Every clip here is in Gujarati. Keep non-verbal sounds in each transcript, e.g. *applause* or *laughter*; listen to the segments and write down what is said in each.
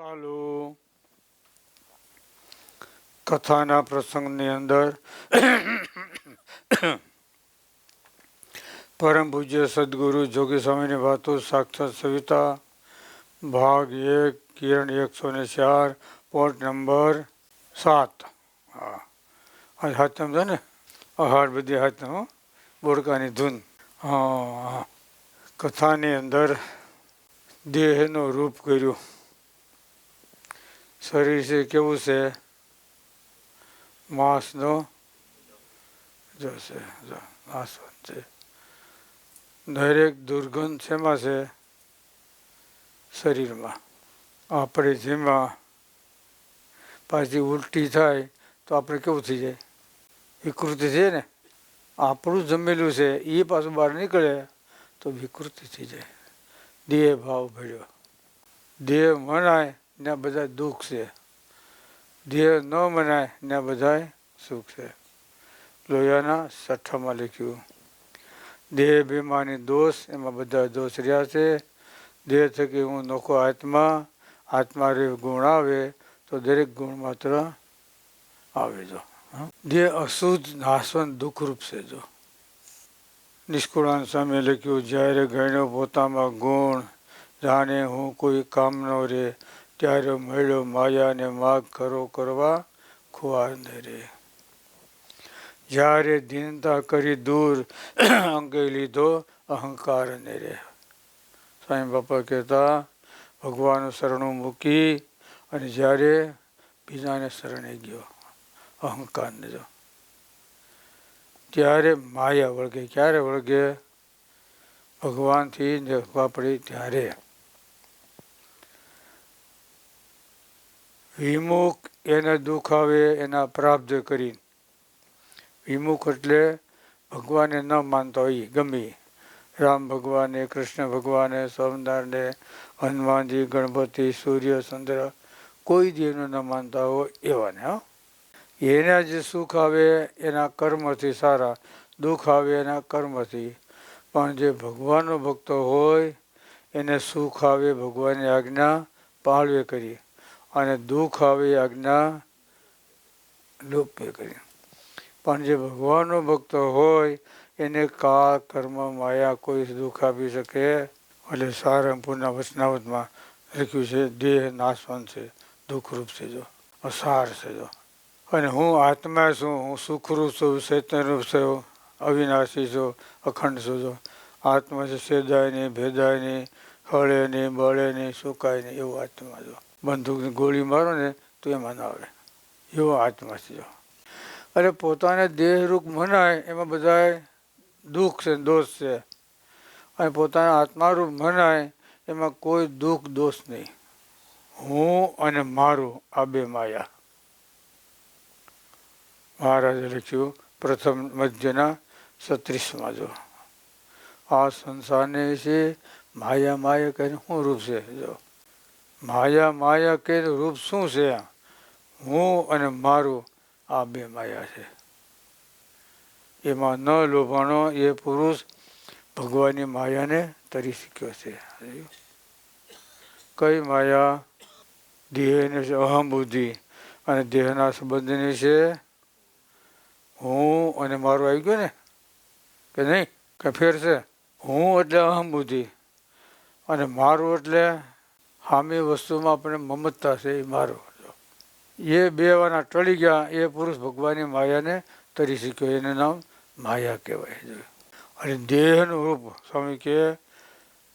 ચાલુ. કથાના પ્રસંગની અંદર પરમ પૂજ્ય સદગુરુ જોગી સ્વામીની વાતો સાક્ષાત સવિતા, ભાગ એક, કિરણ એકસો ને ચાર પોર્ટ નંબર સાત. હા. આ હાથમ છે ને. અહાર બધી હાથમ હો. બોડકાની ધૂન. હા. કથાની અંદર દેહનો રૂપ કર્યું. શરીર છે, કેવું છે? માંસનો જોશે જો માંસવન છે. દરેક દુર્ગંધ શેમાં છે? શરીરમાં. આપણે જેમાં પાછી ઉલટી થાય, તો આપણે કેવું થઈ જાય? વિકૃતિ છે ને? આપણું જમેલું છે, એ પાછું બહાર નીકળે, તો વિકૃતિ થઈ જાય. દેહ ભાવ ભર્યો. દેહ મનાય ને બધા દુઃખ છે. દેહ ન મનાય ને બધાય સુખ છે. લોહિયાના છઠ્ઠામાં લખ્યું, દેહ બેમાની દોષ, એમાં બધા દોષ રહ્યા છે. દેહ થકી હું નોખો આત્મા આત્મા રે ગુણ આવે, તો દરેક ગુણ માત્ર આવે જો. દેહ અશુદ્ધ, નાશવંત, દુઃખરૂપ છે જો. નિષ્કુળાન સામે લખ્યું, જ્યારે ગણ્યો પોતામાં ગુણ જાણે હું કોઈ કામનો રે ત્યારે મળ્યો માયાને માગ કરો કરવા ખુવાર ને રે જ્યારે દીનતા કરી દૂર અંગે લીધો અહંકાર રે સ્વામી બાપા કહેતા, ભગવાન શરણું મૂકી અને જ્યારે બીજાને શરણે ગયો, અહંકાર ને જો ત્યારે માયા વળગે, ક્યારે વળગે? ભગવાનથી વાપરી ત્યારે. વિમુખ એને દુઃખ આવે એના પ્રાપ્ત કરી વિમુખ એટલે ભગવાને ન માનતા હોય, ગમે. રામ ભગવાને, કૃષ્ણ ભગવાને, સોમનાથને, હનુમાનજી, ગણપતિ, સૂર્ય, ચંદ્ર, કોઈ દેવને ન માનતા હોય એવાને, હા. એના જે સુખ આવે એના કર્મથી સારા, દુઃખ આવે એના કર્મથી. પણ જે ભગવાનનો ભક્ત હોય, એને સુખ આવે ભગવાનની આજ્ઞા પાળવે કરી. અને દુઃખ આવે આજ્ઞા લોપે કરી પણ જે ભગવાનનો ભક્ત હોય, એને કાળ કર્મ માયા કોઈ દુઃખ આપી શકે? એટલે સારંગપુરના વચનાવતમાં લખ્યું છે, દેહ નાશવંત છે, દુઃખરૂપ છે જો, અસાર છે જો. અને હું આત્મા છું, હું સુખરૂપ છું ચૈતન્યરૂપ છું, અવિનાશી છું, અખંડ છું જો. આત્મા છે સેદાય નહીં ભેદાય નહીં હળે નહીં બળે નહીં સુકાય નહીં એવો આત્મા જો. બંદૂકની ગોળી મારો ને તો એમાં ના આવે. એવો છે જો. અરે પોતાને દેહરૂપ મનાય, એમાં બધા દુઃખ છે દોષ છે. અને પોતાના આત્મારૂપ મનાય, એમાં કોઈ દુઃખ દોષ નહીં. હું અને મારું આ બે માયા. મહારાજે લખ્યું, પ્રથમ મધ્યના છત્રીસમાં જો. આ સંસારને વિશે માયા માયા કહીને શું રૂપ છે? જો, માયા માયા કહીને રૂપ શું છે? હું અને મારું આ બે માયા છે. એમાં ન લોભાણો, એ પુરુષ ભગવાનની માયાને તરી શીખ્યો છે. કઈ માયા? દેહને છે અહમ બુદ્ધિ. અને દેહના સંબંધની છે હું અને મારું આવી ગયું ને? કે નહીં? કે ફેર છે? હું એટલે અહમ બુદ્ધિ. અને મારું એટલે હામી વસ્તુમાં આપણે મમતતા છે એ મારું. એ બે વાના ટળી ગયા, એ પુરુષ ભગવાનની માયાને તરી શીખ્યો એનું નામ માયા કહેવાય. અને દેહનું રૂપ સ્વામી કે,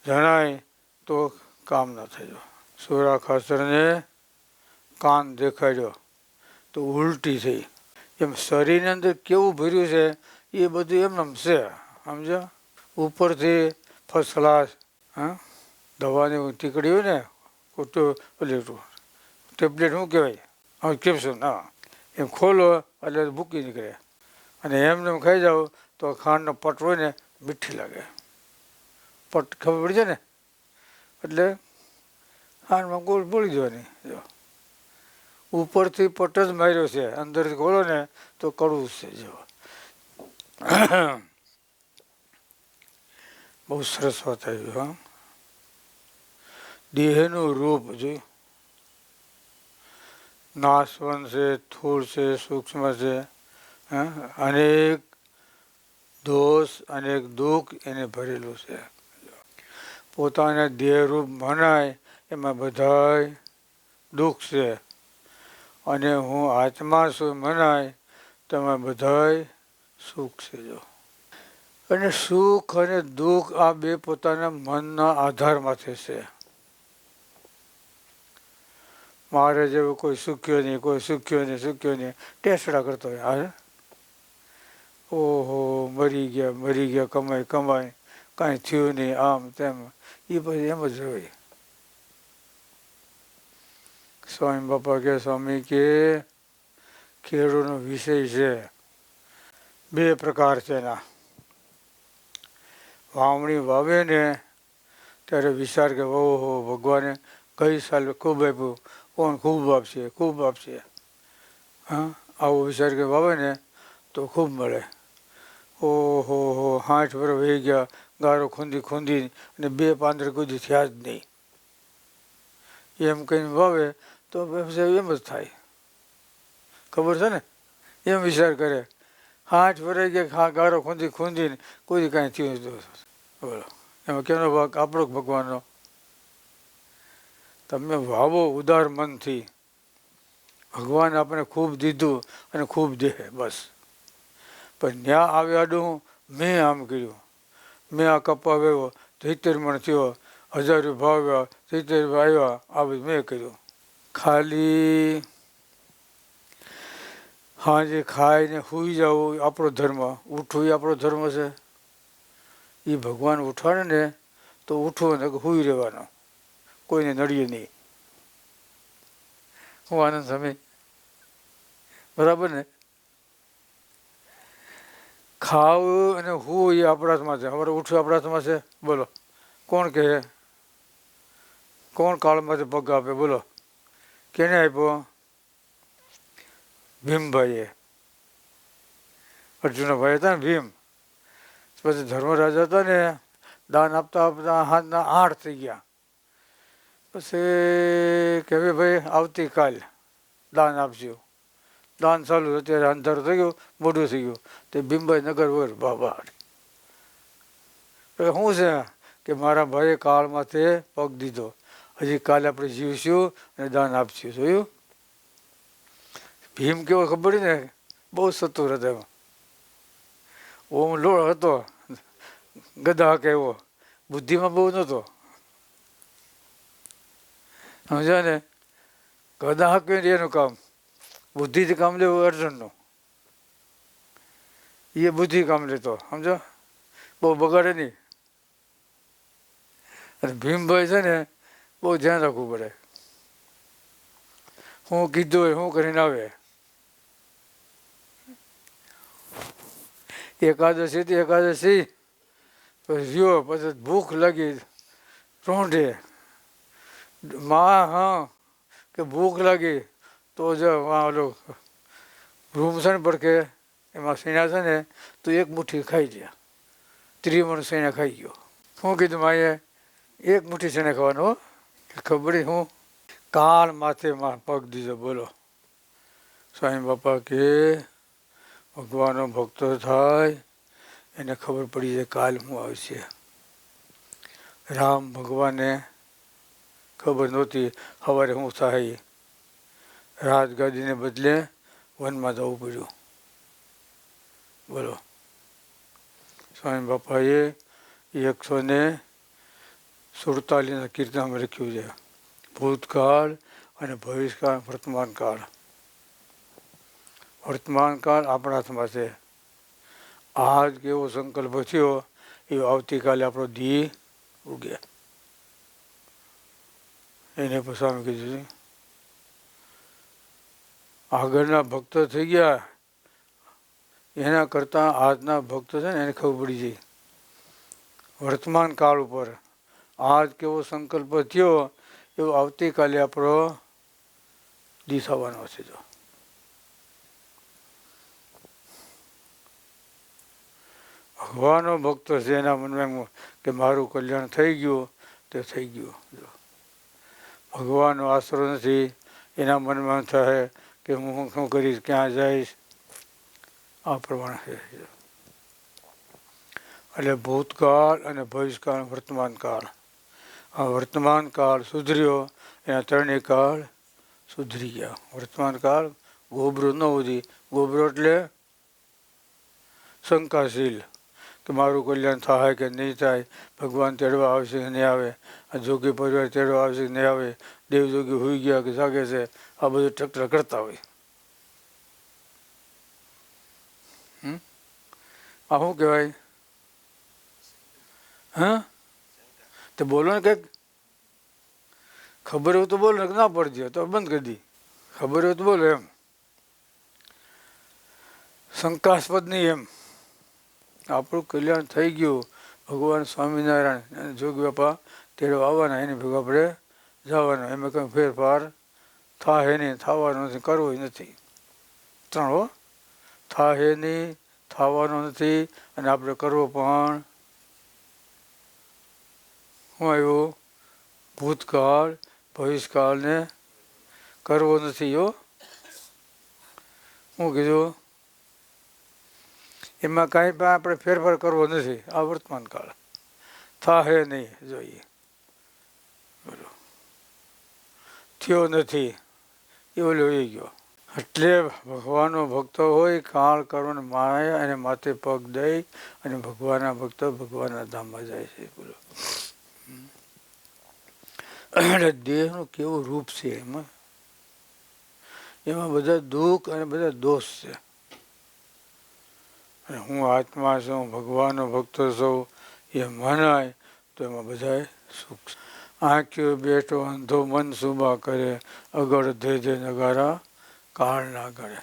જણાય તો કામ ન થયો. સુરા ખાસરને કાન દેખાડ્યો તો ઉલટી થઈ. એમ શરીરની અંદર કેવું ભર્યું છે, એ બધું એમ એમ છે સમજો ઉપરથી ફર્સ્ટ ક્લાસ, હા? દવાની ટીકડી હોય ને ઓલી ટેબ્લેટ શું કહેવાય? હવે કેપ્સુલ હા. એમ ખોલો, એટલે ભૂકી નીકળે. અને એમને એમ ખાઈ જાઓ, તો ખાંડનો પટ હોય ને, મીઠી લાગે. પટ ખબર પડી જાય ને? એટલે ખાંડમાં ગોળ બોળી દેવાની જો. ઉપરથી પટ જ માર્યો છે, અંદરથી ખોલો ને, તો કડવું છે, જો. બહુ સરસ વાત આવ્યું હા. દેહનું રૂપ જોયું. નાશવંત છે સ્થૂળ છે, સૂક્ષ્મ છે? અનેક દોષ, અનેક દુઃખ એને ભરેલું છે. પોતાને દેહરૂપ મનાય એમાં બધાય દુઃખ છે. અને હું આત્મા છું મનાય તેમાં બધાય સુખ છે જો. અને સુખ અને દુઃખ આ બે પોતાના મનના આધારમાંથી છે મારે જેવું કોઈ સુખ્યો નહીં, કોઈ સુખ્યો નહીં સુખ્યો નહીં. ટેસડા કરતો હોય હા ઓહો, મરી ગયા મરી ગયા કમાય કમાય કાંઈ થયું નહીં, આમ તેમ. એ પછી એમ જ હોય. સ્વામી બાપા કે, સ્વામી કે ખેડૂતનો વિષય છે. બે પ્રકાર છે એના. વાવણી વાવે ને, ત્યારે વિચાર કે, ઓહો, ભગવાને કઈ સાલ ખૂબ આપ્યું. કોણ ખૂબ આપશે ખૂબ આપશે? હા? આવો વિચાર કે વાવે ને, તો ખૂબ મળે. ઓહો હો હાથ પર વહી ગયા, ગારો ખૂંદી ખૂંદી અને બે પાંદર કુદી થયા જ નહીં. એમ કહીને વાવે, તો એમ જ થાય. ખબર છે ને? એમ વિચાર કરે. હાથ વરાઈ ગયા, હા, ગારો ખૂંદી ખૂંદીને કોઈ કાંઈ થયું. બોલો. એમાં કેનો ભાગ? આપણો ભગવાનનો. તમે વાવો ઉદાર મનથી. ભગવાન આપણે ખૂબ દીધું અને ખૂબ દે બસ. પણ ન્યા આવે આડું મેં આમ કર્યું. મેં આ કપા આવ્યો, સિત્તેર મણ થયો, હજાર રૂપિયા આવ્યા રૂપિયા આવ્યા, આ બધું મેં કર્યું. ખાલી હાજે ખાઈને સૂઈ જવું આપણો ધર્મ. ઉઠવું એ આપણો ધર્મ છે. એ ભગવાન ઉઠાડે ને, તો ઉઠવું ને સૂઈ રહેવાનો. કોઈને નડીએ નહીં. હું આનંદ સમય બરાબર ને? ખાવું અને હું એ આપણા છે. અમારે ઉઠવું આપણા છે. બોલો. કોણ કહે? કોણ કાળમાંથી પગ આપે? બોલો. કેને આપ્યો? ભીમભાઈએ. અર્જુનભાઈ હતા ને ભીમ. પછી ધર્મરાજા હતા ને, દાન આપતા આપતા હાથના આઠ થઈ ગયા. પછી કે હવે ભાઈ આવતીકાલ દાન આપજો. દાન ચાલુ અત્યારે અંધારું થઈ ગયું, મોડું થઈ ગયું. તે ભીમભાઈ નગર વર બાબા શું છે કે મારા ભાઈએ કાળમાંથી પગ દીધો. હજી કાલે આપણે જીવશું અને દાન આપશું, જોયું? ભીમ કેવો ખબર ને બહુ સતુર હતો એમાં ઓમ લોળ હતો ગદા કેવો બુદ્ધિમાં બહુ નહોતો. સમજ્યા ને ગદા હાકે એનું કામ. બુદ્ધિથી કામ લેવું અર્જુનનું. એ બુદ્ધિ કામ લેતો, સમજો? બહુ બગાડે નહીં. અને ભીમભાઈ છે ને, બહુ ધ્યાન રાખવું પડે. હું કીધું હોય, હું કરીને આવે. એકાદશી થી એકાદશી. પછી રહ્યો, પછી ભૂખ લાગી, રોંઢે. માં, હા, કે ભૂખ લાગી, તો જ ઓલો રૂમ છે પડકે એમાં સૈના છે ને, તો એક મુઠ્ઠી ખાઈ ગયા ત્રીમણ સૈના ખાઈ ગયો. શું કીધું, માએ, એક મુઠ્ઠી સૈના ખાવાનું ખબર હું. કાળ માથે માં પગ દીધો, બોલો. સ્વામી બાપા કે, ભગવાનનો ભક્તો થાય, એને ખબર પડી જાય કાલ હું આવશે. રામ ભગવાને ખબર નહોતી સવારે હું થાય રાજગાદીને બદલે વનમાં જવું પડ્યું. બોલો. સ્વામી બાપાએ એકસો ને સુડતાલીસના કીર્તનમાં લખ્યું છે. ભૂતકાળ અને ભવિષ્યકાળ વર્તમાન કાળ વર્તમાન કાળ આપણા હાથમાં છે. આજ કેવો સંકલ્પ થયો, એ આવતીકાલે આપણો દી ઉગે. એને પછી કીધું આગળના ભક્તો થઈ ગયા. એના કરતાં આજના ભક્તો છે ને એને ખબર પડી જાય વર્તમાન કાળ ઉપર આજ કેવો સંકલ્પ થયો, એવો આવતીકાલે આપણો દિશાવાનો થવાનો છે જો. ભગવાનનો ભક્ત છે એના મનમાં કે મારું કલ્યાણ થઈ ગયું, તે થઈ ગયું. જો. ભગવાનનો આશરો નથી, એના મનમાં થાય કે હું શું કરીશ, ક્યાં જઈશ? આ પ્રમાણે એટલે ભૂતકાળ અને ભવિષ્યકાળ વર્તમાન કાળ આ વર્તમાન કાળ સુધર્યો, એના ત્રણેય કાળ સુધરી ગયા. વર્તમાન કાળ ગોબરો ન હોતી. ગોબરો એટલે શંકાશીલ. કે મારું કલ્યાણ થાય કે નહીં થાય, ભગવાન તેડવા આવશે કે નહીં આવે, આ જોગી પરિવાર તેડવા આવશે કે નહીં આવે, દેવ જોગી હોઈ ગયા કે જાગે છે, આ બધું ટકટર કરતા હોય? આ શું કહેવાય? હા? તો બોલો ને કંઈક. ખબર હોય તો બોલો, ના પડજો તો બંધ કરી દી. ખબર હોય તો બોલો એમ. શંકાસ્પદ નહીં એમ. આપણું કલ્યાણ થઈ ગયું. ભગવાન સ્વામિનારાયણ અને જોગ બાપા તેડો આવવાના, એની ભેગા આપણે જવાના. એમાં કંઈ ફેરફાર થાય નહીં, થવાનો નથી, કરવો નથી. ત્રણ હો. થાય નહીં, થવાનો નથી અને આપણે કરવો પણ. શું આવ્યું ભૂતકાળ, ભવિષ્યકાળને કરવો નથી હો. હું કીધું એમાં કાંઈ પણ આપણે ફેરફાર કરવો નથી, આ વર્તમાન કાળ. થાહે નહીં જોઈએ. બોલો. થયો નથી, એ ઓલો ગયો. એટલે ભગવાનનો ભક્તો હોય, કાળ કરવાનો માણે અને માથે પગ દઈ અને ભગવાનના ભક્તો ભગવાનના ધામમાં જાય છે, બોલો. એટલે દેહનું કેવું રૂપ છે એમાં? એમાં બધા દુઃખ અને બધા દોષ છે. અને હું આત્મા છું, ભગવાનનો ભક્ત છું, એ મનાય તો એમાં બધાય સુખ આંખ્યો બેઠો, અંધો મન સુબા કરે, અગળ ધે ધે નગારા કાળ ના ગળે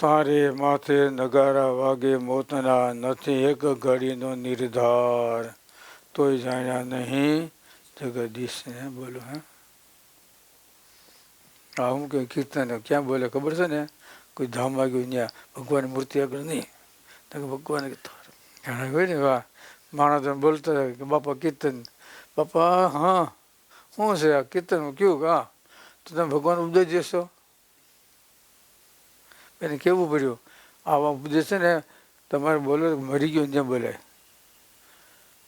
તારે માથે નગારા વાગે, મોતના નથી એક ઘડીનો નિર્ધાર. તોય જાણ્યા નહીં જગદીશને બોલો, હે. આ હું કે કીર્તન, ક્યાં બોલે ખબર છે ને? કોઈ ધામ વાગ્યું ત્યાં ભગવાનની મૂર્તિ આગળ નહીં. તો કે ભગવાન કે ઘણા હોય ને વાહ માણસ બોલતા હતા કે બાપા કીર્તન. બાપા, હા, શું છે આ કીર્તન કયું હા તો તમે ભગવાન ઉપદેશ દેશો? એને કેવું પડ્યું, આવા ઉપદેશ છે ને, તમારે બોલો મરી ગયો જ્યાં બોલાય.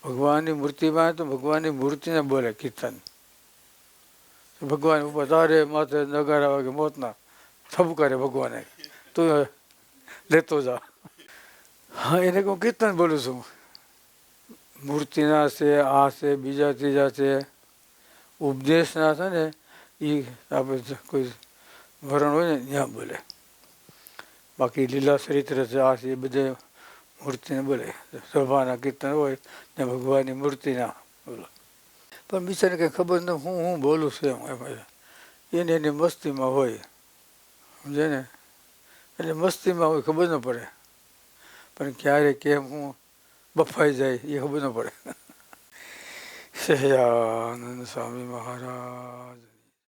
ભગવાનની મૂર્તિમાં તો ભગવાનની મૂર્તિને બોલે કીર્તન. ભગવાન ઉપર તારે માથે નગારા વાગે મોતના થપ કરે ભગવાને. તું લેતો જા. હા, એને હું કીર્તન બોલું છું. મૂર્તિના છે, આ છે, બીજા ત્રીજા છે, ઉપદેશના છે ને એ આપણે કોઈ વરણ હોય ને, ત્યાં બોલે. બાકી લીલા ચરિત્ર છે, આ છે, એ બધે મૂર્તિને બોલે. સભાના કીર્તન હોય ને, ભગવાનની મૂર્તિના બોલો. પણ બિચારે કંઈ ખબર ન હું હું બોલું છું એમ એમ એને એની મસ્તીમાં હોય. સમજે ને? એટલે મસ્તીમાં હોય, ખબર ન પડે. પણ ક્યારે કેમ હું બફાઈ જાય, એ ખબર ન પડે. *laughs* સહજાનંદ સ્વામી મહારાજ.